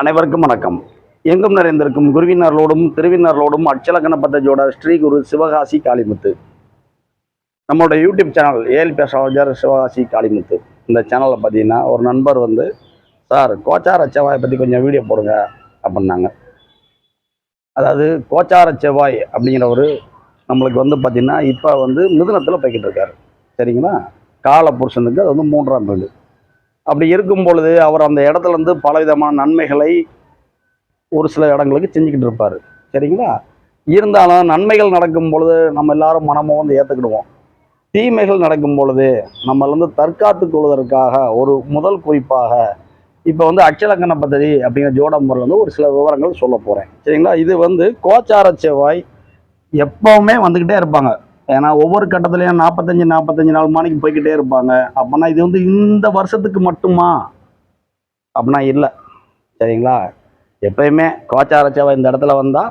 அனைவருக்கும் வணக்கம். எங்கும் நிறைந்திருக்கும் குருவினர்களோடும் திருவினர்களோடும் அச்சலக்கண பத்தஜோட ஸ்ரீ குரு சிவகாசி காளிமுத்து. நம்மளுடைய யூடியூப் சேனல் ஏல் பேசாஜர் சிவகாசி காளிமுத்து. இந்த சேனலில் பார்த்தீங்கன்னா ஒரு நண்பர் வந்து சார் கோச்சார செவ்வாயை பற்றி கொஞ்சம் வீடியோ போடுங்க அப்படின்னாங்க. அதாவது கோச்சார செவ்வாய் அப்படிங்கிற ஒரு நம்மளுக்கு வந்து பார்த்திங்கன்னா இப்போ வந்து மிதுனத்தில் போய்கிட்டு இருக்காரு. சரிங்களா? கால புருஷனுக்கு அது வந்து மூன்றாம் வீடு. அப்படி இருக்கும் பொழுது அவர் அந்த இடத்துல இருந்து பலவிதமான நன்மைகளை ஒரு சில இடங்களுக்கு செஞ்சுக்கிட்டு இருப்பார். சரிங்களா? இருந்தாலும் நன்மைகள் நடக்கும் பொழுது நம்ம எல்லாரும் மனமும் வந்து ஏற்றுக்கிடுவோம் தீமைகள் நடக்கும் பொழுது நம்மளிருந்து தற்காத்து தற்காத்துக் கொள்வதற்காக ஒரு முதல் குறிப்பாக இப்போ வந்து அச்சலக்கண பദ്ധதி அப்படிங்கிற ஜோடம்பரில் வந்து ஒரு சில விவரங்கள் சொல்ல போகிறேன் சரிங்களா? இது வந்து கோச்சார செவ்வாய் எப்பவுமே வந்துக்கிட்டே இருப்பாங்க. ஏன்னா ஒவ்வொரு கட்டத்துலையும் நாற்பத்தஞ்சு நாற்பத்தஞ்சு நாள் மணிக்கு போய்க்கிட்டே இருப்பாங்க. அப்படின்னா இது வந்து இந்த வருஷத்துக்கு மட்டுமா? அப்படின்னா இல்லை. சரிங்களா? எப்பயுமே கோச்சார சேவை இந்த இடத்துல வந்தால்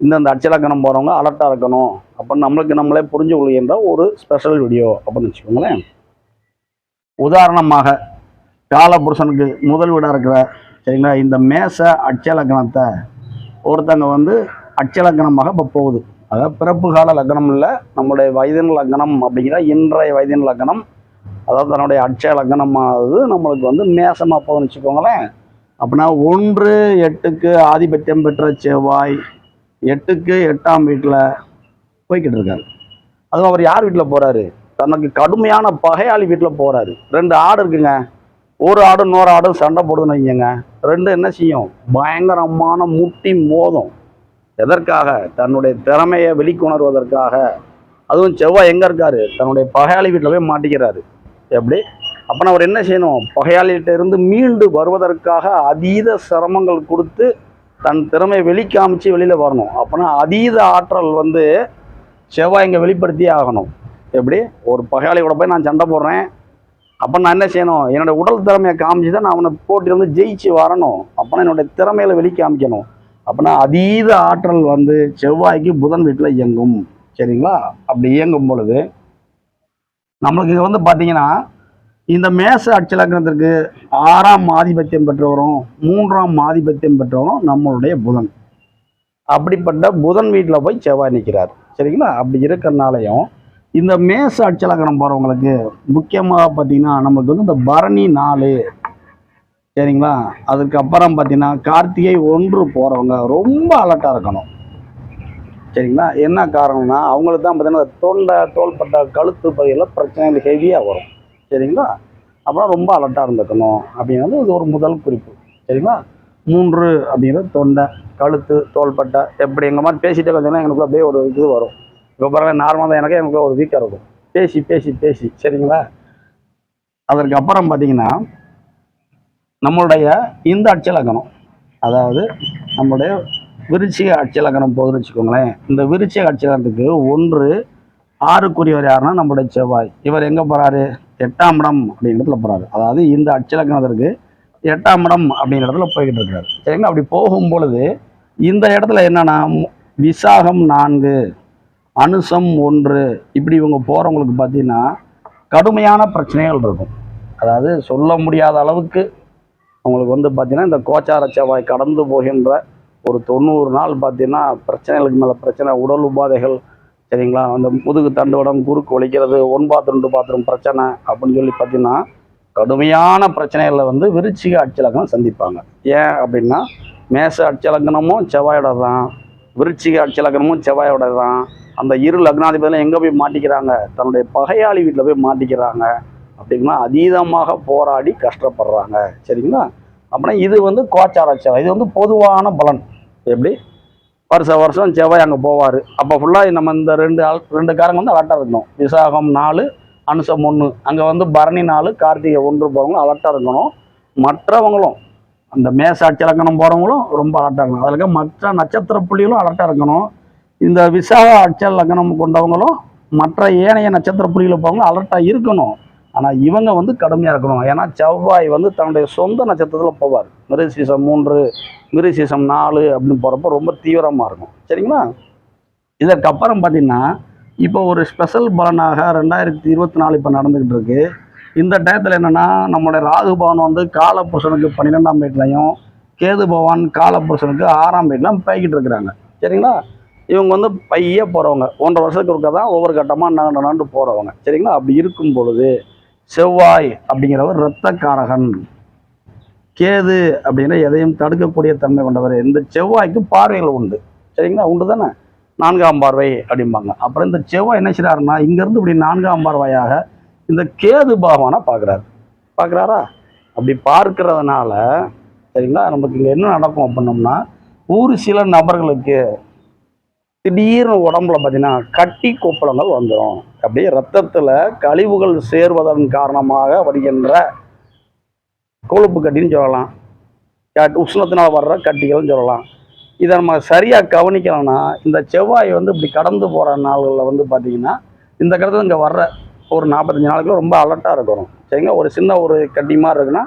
இந்தந்த அச்சலக்கணம் போகிறவங்க அலர்ட்டாக இருக்கணும். அப்போ நம்மளுக்கு நம்மளே புரிஞ்சு கொள்கின்ற ஒரு ஸ்பெஷல் வீடியோ அப்படின்னு வச்சுக்கோங்களேன். உதாரணமாக காலபுருஷனுக்கு முதல் வீடாக இருக்கிற சரிங்களா? இந்த மேச அச்சலக்கணத்தை ஒருத்தங்க வந்து அச்சலக்கணமாக இப்போ போகுது. அதாவது பிறப்பு கால லக்னம் இல்லை நம்முடைய வயதின் லக்னம் அப்படிங்கிற இன்றைய வயதின் லக்னம் அதாவது தன்னுடைய அட்சய லக்னமானது நம்மளுக்கு வந்து மேசமாக போகுதுன்னு வச்சுக்கோங்களேன். அப்படின்னா ஒன்று எட்டுக்கு ஆதிபத்தியம் பெற்ற செவ்வாய் எட்டுக்கு எட்டாம் வீட்டில் போய்கிட்டு இருக்காரு. அதுவும் அவர் யார் வீட்டில் போகிறாரு தனக்கு கடுமையான பகையாளி வீட்டில் போகிறாரு ரெண்டு ஆடு இருக்குங்க. ஒரு ஆடும் இன்னொரு ஆடும் சண்டை போடுதுன்னு வைங்க ரெண்டு என்ன செய்யும்? பயங்கரமான முட்டி மோதும். எதற்காக? தன்னுடைய திறமையை வெளிக்கொணர்வதற்காக. அதுவும் செவ்வாய் எங்கே இருக்காரு? தன்னுடைய பகையாளி வீட்டில் போய் மாட்டிக்கிறாரு. எப்படி? அப்போ அவர் என்ன செய்யணும்? பகையாளிகிட்ட இருந்து மீண்டு வருவதற்காக அதீத சிரமங்கள் கொடுத்து தன் திறமையை வெளிக்காமிச்சு வெளியில் வரணும். அப்போனா அதீத ஆற்றல் வந்து செவ்வாய் இங்கே வெளிப்படுத்தியே ஆகணும். எப்படி? ஒரு பகையாளியோட போய் நான் சண்டை போடுறேன். அப்போ நான் என்ன செய்யணும்? என்னோட உடல் திறமையை காமிச்சு தான் நான் அவனை போட்டி வந்து ஜெயிச்சு வரணும். அப்போனா என்னுடைய திறமையில வெளி அப்படின்னா அதீத ஆற்றல் வந்து செவ்வாய்க்கு புதன் வீட்டில் இயங்கும். சரிங்களா? அப்படி இயங்கும் பொழுது நம்மளுக்கு இங்கே வந்து பார்த்தீங்கன்னா இந்த மேச அச்சலக்கணத்திற்கு ஆறாம் ஆதிபத்தியம் பெற்றவரும் மூன்றாம் ஆதிபத்தியம் பெற்றவரும் நம்மளுடைய புதன். அப்படிப்பட்ட புதன் வீட்டில் போய் செவ்வாய் நிற்கிறார் சரிங்களா? அப்படி இருக்கிறனாலையும் இந்த மேச அச்சலக்கணம் போகிறவங்களுக்கு முக்கியமாக பார்த்தீங்கன்னா நமக்கு வந்து இந்த பரணி நாலு சரிங்களா? அதுக்கப்புறம் பார்த்தீங்கன்னா கார்த்திகை ஒன்று போகிறவங்க ரொம்ப அலர்ட்டாக இருக்கணும். சரிங்களா? என்ன காரணம்னா அவங்களுக்கு தான் பார்த்தீங்கன்னா தொண்டை தோள்பட்டை கழுத்து பகுதியில் பிரச்சனைகள் ஹெவியாக வரும். சரிங்களா? அப்புறம் ரொம்ப அலர்ட்டாக இருந்துக்கணும் அப்படிங்கிறது இது ஒரு முதல் குறிப்பு. சரிங்களா? மூன்று அப்படிங்கிறது தொண்டை கழுத்து தோள்பட்டை எப்படி எங்கள் மாதிரி பேசிட்டே பார்த்தீங்கன்னா எனக்கு அப்படியே ஒரு இது வரும். இப்போ பரவாயில்ல நார்மலாக தான் எனக்கு எனக்கு ஒரு வீக்காக இருக்கும். பேசி பேசி பேசி. சரிங்களா? அதற்கு அப்புறம் பார்த்தீங்கன்னா நம்மளுடைய இந்த அச்சலக்கணம் அதாவது நம்மளுடைய விருச்சிக அச்சலக்கணம் போகுதுன்னு வச்சுக்கோங்களேன். இந்த விருச்சிக அச்சலக்கணத்துக்கு ஒன்று ஆறுக்குரியவர் யாருன்னா நம்மளுடைய செவ்வாய். இவர் எங்கே போகிறாரு எட்டாம் இடம் அப்படிங்கிற இடத்துல போகிறாரு அதாவது இந்த அச்சலக்கணத்திற்கு எட்டாம் இடம் அப்படிங்கிற இடத்துல போய்கிட்டு இருக்காரு. சரிங்களா அப்படி போகும் பொழுது இந்த இடத்துல என்னன்னா விசாகம் நான்கு அனுசம் ஒன்று இப்படி இவங்க போகிறவங்களுக்கு பார்த்தீங்கன்னா கடுமையான பிரச்சனைகள் இருக்கும். அதாவது சொல்ல முடியாத அளவுக்கு அவங்களுக்கு வந்து பார்த்தீங்கன்னா இந்த கோச்சார செவ்வாய் கடந்து போகின்ற ஒரு தொண்ணூறு நாள் பார்த்தீங்கன்னா பிரச்சனைகளுக்கு மேலே பிரச்சனை உடல் உபாதைகள் சரிங்களா? அந்த முதுகு தண்டுவடம் குறுக்கு ஒழிக்கிறது ஒன் பாத்ரூம் ரெண்டு பாத்ரூம் பிரச்சனை அப்படின்னு சொல்லி பார்த்தீங்கன்னா கடுமையான பிரச்சனைகளை வந்து விருச்சிக அச்சலக்கணம் சந்திப்பாங்க. ஏன் அப்படின்னா மேச அச்சலக்கணமும் செவ்வாயோட தான். விருச்சிக அச்சலக்கணமும் செவ்வாயோட தான். அந்த இரு லக்னாதிபதியிலும் எங்கே போய் மாட்டிக்கிறாங்க? தன்னுடைய பகையாளி வீட்டில் போய் மாட்டிக்கிறாங்க. அப்படின்னா அதீதமாக போராடி கஷ்டப்படுறாங்க. சரிங்களா? அப்படின்னா இது வந்து கோச்சார செவ்வாய் இது வந்து பொதுவான பலன். எப்படி? வருஷ வருஷம் செவ்வாய் அங்கே போவார். அப்போ ஃபுல்லாக நம்ம இந்த ரெண்டு ஆள் ரெண்டு காரங்க வந்து அலர்ட்டாக இருக்கணும். விசாகம் நாலு அனுசம் ஒன்று அங்கே வந்து பரணி நாலு கார்த்திகை ஒன்று போகிறவங்களும் அலர்ட்டாக இருக்கணும். மற்றவங்களும் அந்த மேசாட்சி இலக்கணம் போகிறவங்களும் ரொம்ப அலர்ட்டாக இருக்கணும். அதில் இருக்க மற்ற நட்சத்திர புள்ளிகளும் அலர்ட்டாக இருக்கணும். இந்த விசாக அச்ச லக்னம் கொண்டவங்களும் மற்ற ஏனைய நட்சத்திர புள்ளிகளை போகிறவங்களும் அலர்ட்டாக இருக்கணும். ஆனால் இவங்க வந்து கடுமையாக இருக்கணும் ஏன்னா செவ்வாய் வந்து தன்னுடைய சொந்த நட்சத்திரத்தில் போவார். மிருசீசம் மூன்று மிருசீசம் நாலு அப்படின்னு போகிறப்ப ரொம்ப தீவிரமாக இருக்கும். சரிங்களா? இதற்கப்புறம் பார்த்தீங்கன்னா இப்போ ஒரு ஸ்பெஷல் பலனாக ரெண்டாயிரத்தி இருபத்தி நாலு இப்போ நடந்துக்கிட்டு இருக்கு. இந்த டயத்தில் என்னென்னா நம்மளுடைய ராகு பவன் வந்து காலபுருஷனுக்கு பன்னிரெண்டாம் வீட்லையும் கேது பகவான் காலபுருஷனுக்கு ஆறாம் வீட்லாம் போய்கிட்டு இருக்கிறாங்க. சரிங்களா? இவங்க வந்து பைய போகிறவங்க ஒன்றரை வருஷத்துக்கு ஒருக்கா தான் ஒவ்வொரு கட்டமாக நாண்டு நாண்டு போகிறவங்க சரிங்களா? அப்படி இருக்கும் பொழுது செவ்வாய் அப்படிங்கிறவர் இரத்தக்காரகன். கேது அப்படின்னா எதையும் தடுக்கக்கூடிய தன்மை கொண்டவர். இந்த செவ்வாய்க்கு பார்வைகள் உண்டு. சரிங்களா? உண்டு தானே நான்காம் பார்வை அப்படிம்பாங்க. அப்புறம் இந்த செவ்வாய் என்ன செய்கிறாருன்னா இங்கேருந்து இப்படி நான்காம் பார்வையாக இந்த கேது பகவானை பார்க்குறாரு. பார்க்குறாரா? அப்படி பார்க்கறதுனால சரிங்களா? நமக்கு இங்கே என்ன நடக்கும் அப்படின்னோம்னா ஒரு சில நபர்களுக்கு திடீர்னு உடம்புல பார்த்தீங்கன்னா கட்டி கொப்பளங்கள் வந்துடும் அப்படியே ரத்தத்தில் கழிவுகள் சேர்வதன் காரணமாக வருகின்ற கொழுப்பு கட்டின்னு சொல்லலாம். கட் உஷ்ணத்தினால் வர்ற கட்டிகள்னு சொல்லலாம். இதை நம்ம சரியாக கவனிக்கலன்னா இந்த செவ்வாய் வந்து இப்படி கடந்து போகிற நாள்களில் வந்து பார்த்தீங்கன்னா இந்த கடத்தில் இங்கே வர்ற ஒரு நாற்பத்தஞ்சு நாளுக்குள்ள ரொம்ப அலர்ட்டாக இருக்கணும். சரிங்களா? ஒரு சின்ன ஒரு கட்டி மாதிரி இருக்குன்னா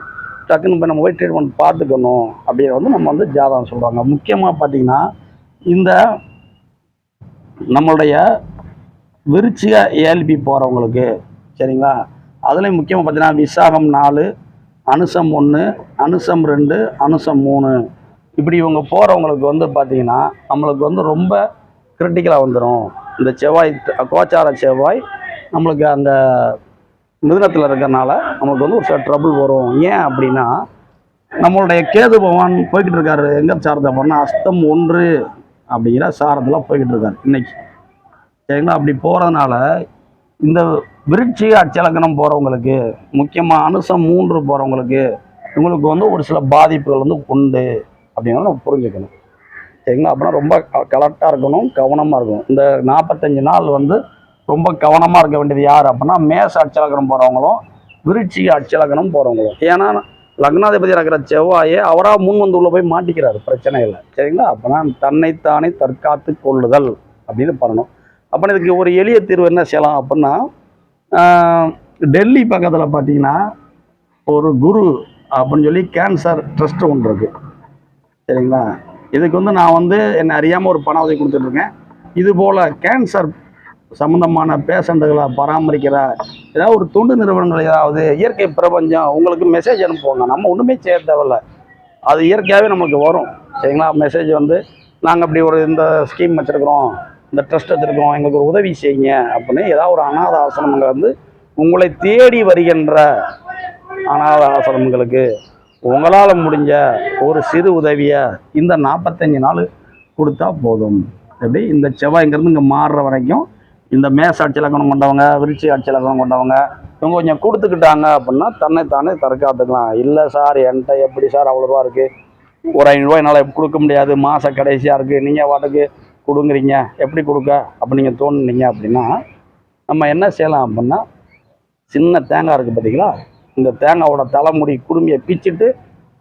டக்குன்னு போய் நம்ம போய் ட்ரீட்மெண்ட் பார்த்துக்கணும். அப்படின்னு வந்து நம்ம வந்து ஜாதகம் சொல்கிறாங்க முக்கியமாக பார்த்தீங்கன்னா இந்த நம்மளுடைய விருச்சிக ஏஎல்பி போகிறவங்களுக்கு சரிங்களா? அதுலேயும் முக்கியமாக பார்த்தீங்கன்னா விசாகம் நாலு அனுசம் ஒன்று அனுசம் ரெண்டு அனுசம் மூணு. இப்படி இவங்க போகிறவங்களுக்கு வந்து பார்த்தீங்கன்னா நம்மளுக்கு வந்து ரொம்ப கிரிட்டிக்கலாக வந்துடும் இந்த செவ்வாய் கோச்சார செவ்வாய் நம்மளுக்கு அந்த மிதனத்தில் இருக்கிறனால நமக்கு வந்து ஒரு சில ட்ரபுள் வரும். ஏன் அப்படின்னா நம்மளுடைய கேது பகவான் போய்கிட்டு இருக்காரு. எங்கே சார்ந்த போனால் அஸ்தம் ஒன்று. அப்படிங்கிற சாரத்தில் போய்கிட்டு இருக்காரு இன்னைக்கு. சரிங்களா? அப்படி போகிறதுனால இந்த விருட்சி அச்சலக்கணம் போகிறவங்களுக்கு முக்கியமாக அனுசம் மூன்று போகிறவங்களுக்கு இவங்களுக்கு வந்து ஒரு சில பாதிப்புகள் வந்து உண்டு அப்படிங்கிறத நம்ம புரிஞ்சுக்கணும். சரிங்களா? அப்படின்னா ரொம்ப கரெக்டாக இருக்கணும் கவனமாக இருக்கணும். இந்த நாற்பத்தஞ்சு நாள் வந்து ரொம்ப கவனமாக இருக்க வேண்டியது யார் அப்படின்னா மேச அச்சலக்கணம் போகிறவங்களும் விருட்சி அச்சலக்கணம் போகிறவங்களும் ஏன்னா லக்னாதிபதி இருக்கிற செவ்வாயை அவராக முன் வந்து உள்ள போய் மாட்டிக்கிறார். பிரச்சனை இல்லை. சரிங்களா? அப்போனா தன்னைத்தானே தற்காத்து கொள்ளுதல் அப்படின்னு பண்ணணும். அப்போ இதுக்கு ஒரு எளிய தீர்வு என்ன செய்யலாம் அப்படின்னா டெல்லி பக்கத்தில் பார்த்தீங்கன்னா ஒரு குரு அப்படின்னு சொல்லி கேன்சர் ட்ரஸ்ட் ஒன்று இருக்குது சரிங்களா? இதுக்கு வந்து நான் வந்து என்னை அறியாமல் ஒரு பண உதவி கொடுத்துட்ருக்கேன் இது போல் கேன்சர் சம்மந்தமான பேஷண்ட்டுகளை பராமரிக்கிற ஏதாவது ஒரு தொண்டு நிறுவனங்கள் ஏதாவது இயற்கை பிரபஞ்சம் உங்களுக்கு மெசேஜ் அனுப்புவாங்க. நம்ம ஒன்றுமே செய்ய தேவையில்ல. அது இயற்கையாகவே நமக்கு வரும். சரிங்களா? மெசேஜ் வந்து நாங்கள் அப்படி ஒரு இந்த ஸ்கீம் வச்சுருக்குறோம். இந்த ட்ரஸ்ட் வச்சுருக்கோம் எங்களுக்கு ஒரு உதவி செய்யுங்க அப்படின்னு ஏதாவது ஒரு அனாத ஆசிரமங்கள் வந்து உங்களை தேடி வருகின்ற அனாத ஆசிரமங்களுக்கு உங்களால் முடிஞ்ச ஒரு சிறு உதவியை இந்த நாற்பத்தஞ்சு நாள் கொடுத்தா போதும். எப்படி? இந்த செவ்வாய்ங்கிறது இங்கே மாறுற வரைக்கும் இந்த மேச அச்சலக்கணம் கொண்டவங்க விருட்சி அச்சலக்கணம் கொண்டவங்க இவங்க கொஞ்சம் கொடுத்துக்கிட்டாங்க அப்படின்னா தன்னைத்தானே தற்காத்துக்கலாம். இல்லை சார் என்கிட்ட எப்படி சார் அவ்வளோ ரூபா இருக்குது ஒரு ஐநூறுரூவா என்னால் கொடுக்க முடியாது. மாத கடைசியாக இருக்குது நீங்கள் வாட்டுக்கு கொடுங்குறீங்க. எப்படி கொடுக்க? அப்படி நீங்கள் தோணுனீங்க அப்படின்னா நம்ம என்ன செய்யலாம் அப்படின்னா சின்ன தேங்காய் இருக்குது பார்த்தீங்களா இந்த தேங்காவோட தலைமுடி குடுமையை பிச்சுட்டு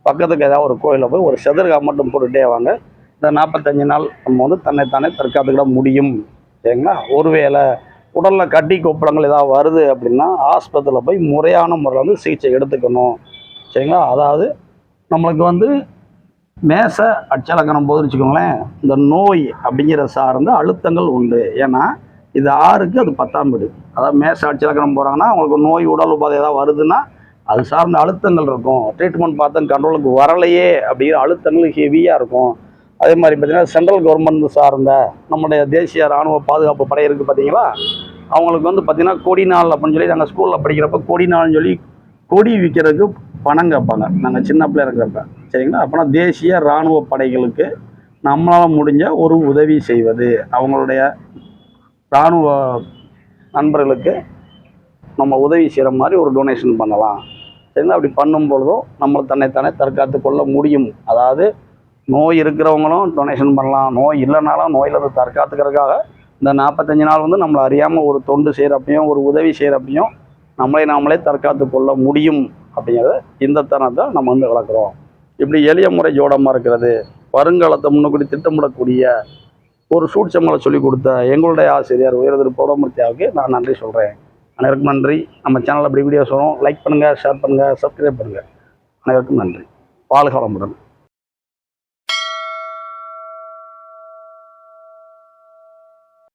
பக்கத்துக்கு ஏதாவது ஒரு கோயிலில் போய் ஒரு செதற்காய் மட்டும் போட்டுகிட்டே வாங்க. இந்த நாற்பத்தஞ்சு நாள் நம்ம வந்து தன்னைத்தானே தற்காத்துக்கிட முடியும். சரிங்களா ஒருவேளை உடலில் கட்டி கொப்பளங்கள் ஏதாவது வருது அப்படின்னா ஆஸ்பத்திரியில் போய் முறையான முறையில் வந்து சிகிச்சை எடுத்துக்கணும். சரிங்களா? அதாவது நம்மளுக்கு வந்து மேச அச்சலக்கணம் போது வச்சுக்கோங்களேன் இந்த நோய் அப்படிங்கிற சார்ந்த அழுத்தங்கள் உண்டு. ஏன்னா இது ஆறுக்கு அது பத்தாம் வீடு. அதாவது மேச அச்சலக்கணம் போகிறாங்கன்னா அவங்களுக்கு நோய் உடல் உபாதை ஏதாவது வருதுன்னா அது சார்ந்த அழுத்தங்கள் இருக்கும். ட்ரீட்மெண்ட் பார்த்தா கண்ட்ரோலுக்கு வரலையே அப்படிங்கிற அழுத்தங்கள் ஹெவியாக இருக்கும். அதே மாதிரி பார்த்தீங்கன்னா சென்ட்ரல் கவர்மெண்ட் சார்ந்த நம்முடைய தேசிய ராணுவ பாதுகாப்பு படை இருக்குது பார்த்தீங்களா? அவங்களுக்கு வந்து பார்த்திங்கன்னா கொடி நாள் அப்படின்னு சொல்லி நாங்கள் ஸ்கூலில் படிக்கிறப்ப கொடி நாள்னு சொல்லி கொடி விற்கிறதுக்கு பணம் கேட்பாங்க. நாங்கள் சின்ன பிள்ளையா இருக்கிறப்ப. சரிங்களா? அப்போனா தேசிய இராணுவ படைகளுக்கு நம்மளால் முடிஞ்ச ஒரு உதவி செய்வது. அவங்களுடைய இராணுவ நண்பர்களுக்கு நம்ம உதவி செய்கிற மாதிரி ஒரு டொனேஷன் பண்ணலாம். சரிங்களா? அப்படி பண்ணும் பொழுதும் நம்ம தன்னைத்தானே தற்காத்து கொள்ள முடியும். அதாவது நோய் இருக்கிறவங்களும் டொனேஷன் பண்ணலாம். நோய் இல்லைனாலும் நோயிலிருந்து தற்காத்துக்கிறதுக்காக இந்த நாற்பத்தஞ்சு நாள் வந்து நம்மளை அறியாமல் ஒரு தொண்டு செய்கிறப்பையும் ஒரு உதவி செய்கிறப்பையும் நம்மளை நாமளே தற்காத்து கொள்ள முடியும் அப்படிங்கிறத இந்த தருணத்தை நம்ம வந்து வளர்க்குறோம். இப்படி எளிய முறை ஜோடமாக இருக்கிறது வருங்காலத்தை முன்னுக்கூடி திட்டமிடக்கூடிய ஒரு சூட்சமலை சொல்லிக் கொடுத்த எங்களுடைய ஆசிரியர் உயர்திரு பௌரமூர்த்தியாவுக்கு நான் நன்றி சொல்கிறேன் அனைவருக்கும் நன்றி. நம்ம சேனலில் இப்படி வீடியோஸ் வரும் லைக் பண்ணுங்கள் ஷேர் பண்ணுங்கள் சப்ஸ்கிரைப் பண்ணுங்கள் அனைவருக்கும் நன்றி. வாழ்க வளமுடன்.